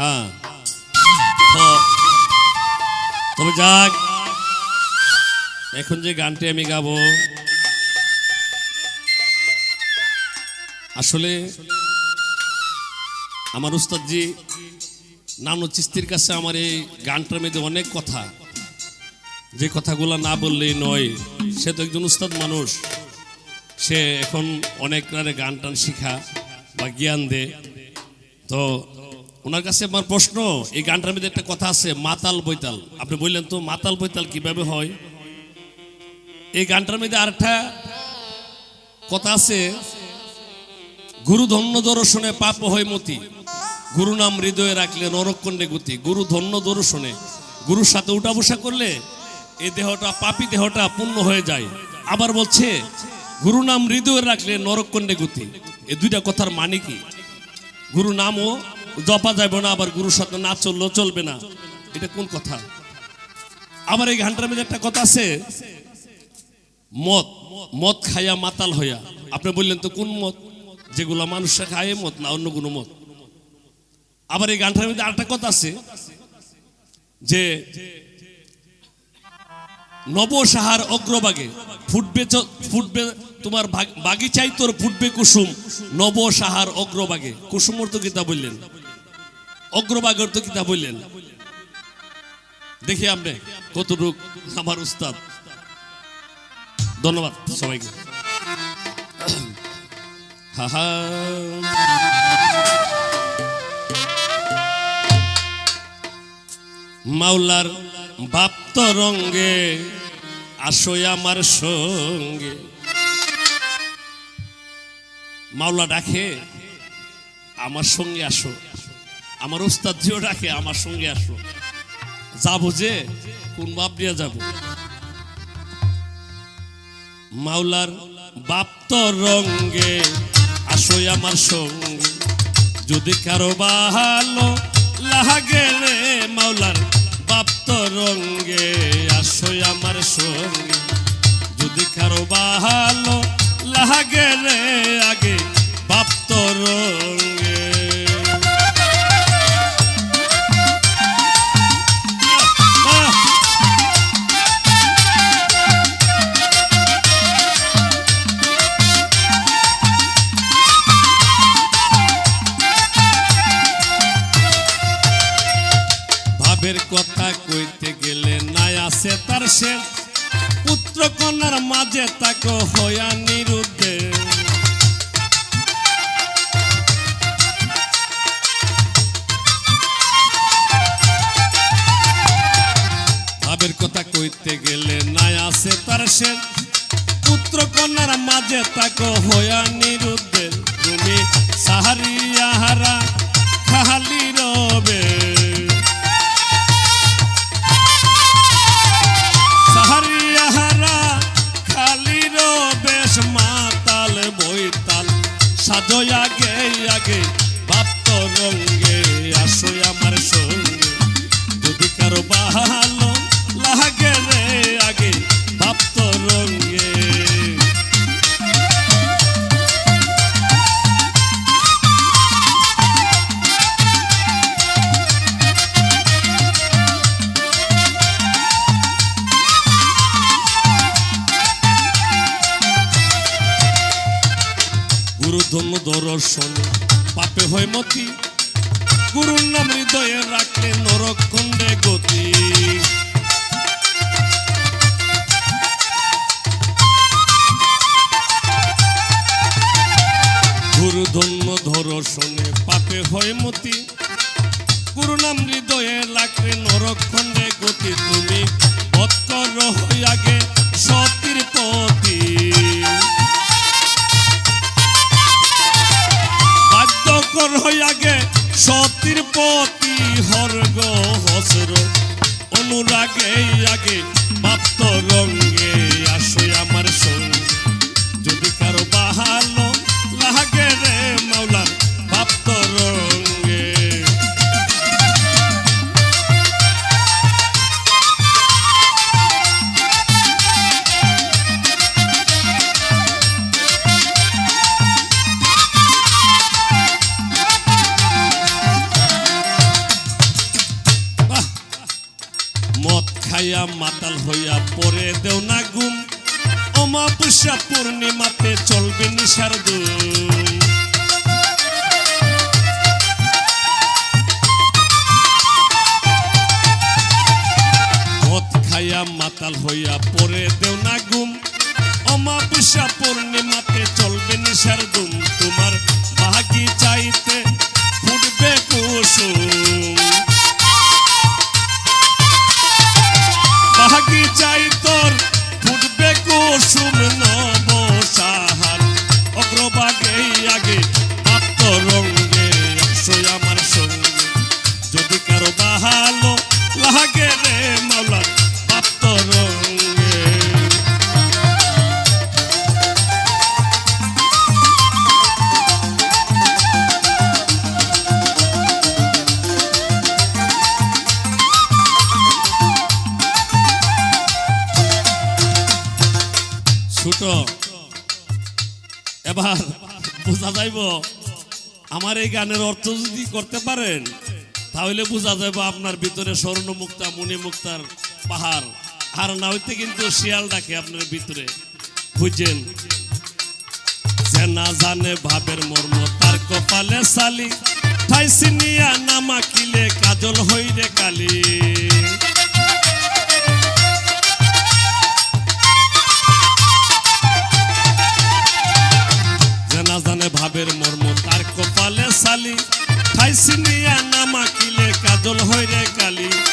হ্যাঁ। তবে যাক। এখন যে গানটি আমি গাবো, আসলে আমার উস্তাদজি নানু চিস্তির কাছে আমার এই গানটার মধ্যে অনেক কথা। যে কথাগুলো না বললেই নয়, সে তো একজন উস্তাদ মানুষ। সে এখন অনেক গান টান শিখা বা জ্ঞান দে। তো ওনার কাছে আমার প্রশ্ন, এই গানটার মধ্যে একটা কথা আছে, মাতাল বৈতাল। আপনি বললেন তো, মাতাল বৈতাল কীভাবে হয়? এই গানটার মধ্যে আরেকটা কথা আছে গুরু ধন্য দর্শনে পাপ হয় মতি। গুরু নাম হৃদয়ে রাখলে নরকণ্ডে গতি। গুরু ধন্য দর্শনে, গুরুর সাথে উঠা বসা করলে এই দেহটা, পাপি দেহটা পূর্ণ হয়ে যায়। আবার বলছে, গুরু নাম হৃদয়ে রাখলে নরকণ্ডে গতি। এই দুইটা কথার মানে কি? গুরু নামও জপা যাবে না, আবার গুরুর সাথে না চললেও চলবে না। এটা কোন কথা? আবার এই ঘানটার মধ্যে একটা কথা আছে। মদ মদ খাইয়া মাতাল হইয়া। আপনি বললেন তো, কোন মদ? যেগুলো মানুষরা খায় মদ না অন্য কোনো মদ? আবার এই গানটার মধ্যে আরেকটা কথা আছে যে, নবসাহার অগ্রভাগে ফুটবে ফুটবে তোমার বাগিচাই তোর ফুটবে কুসুম। নবসাহার অগ্রভাগে। কুসুমর তো গীতা বললেন। অগ্রভাগের তো কিতা বললেন দেখি আপনি কতটুক আমার উস্তাদ। ধন্যবাদ সবাইকে। মাওলার বাপ্ত রঙ্গে আসই আমার সঙ্গে। মাওলা ডাকে, আমার সঙ্গে আসো। আমার ওস্তাদ জিও ডাকে, আমার সঙ্গে আসো যাব যে, কোন বাপ দিয়ে যাব? মাওলার বাপ্ত রঙ্গে, আসই আমার সঙ্গে। যদি কারও ভালো লাগে রে, মাওলার বাপ্ত রঙ্গে, আসই আমার সঙ্গে। যদি কারও ভালো লাগে রে, আগে বাপ্ত রঙ্গে। কথা কইতে গেলে নাই আছে তার সে। পুত্র কন্যার মাঝে তাকে হইয়া নিরুদ্ধে ভাবের কথা কইতে গেলে নাই আছে তার সে। পুত্র কন্যার মাঝে তাকে হইয়া নিরুদ্ধে তুমি সাহারিয়া হারা ধন্য দর্শন, পাপে হয় মতি। গুরুর নাম হৃদয়ে রাখলে নরকণ্ডে গতি। গুরু ধন্য দর্শনে পাপে হয় মতি। গুরু নাম হৃদয়ে রাখলে নরকণ্ডে গতি। তুমি বৎকর হই বাপ্ত রঙ্গে খাইয়া মাতাল হইয়া পরে দেও না গুম অমাবস্যা পূর্ণিমাতে চলবে নিশার দুম মদ খাইয়া মাতাল হইয়া পরে দেও না গুম অমাবস্যা পূর্ণিমাতে চলবে নিশার দুম। তোমার বাকি চাইতে ফুটবে কুসুম। ছোট এবার বোঝা যাইব, আমার এই গানের অর্থ যদি করতে পারেন, তাহলে বোঝা যাইব আপনার ভিতরে স্বর্ণমুক্তা মণিমুক্তার পাহাড়। আর না হইতে কিন্তু শিয়াল ডাকে আপনার ভিতরে। বুঝছেন? যে না জানে ভাবের মর্ম, তার কপালে সালি ঠাইসিনিয়া নামা কিলে কাজল হইরে কিলে কাজল হইরে কালি।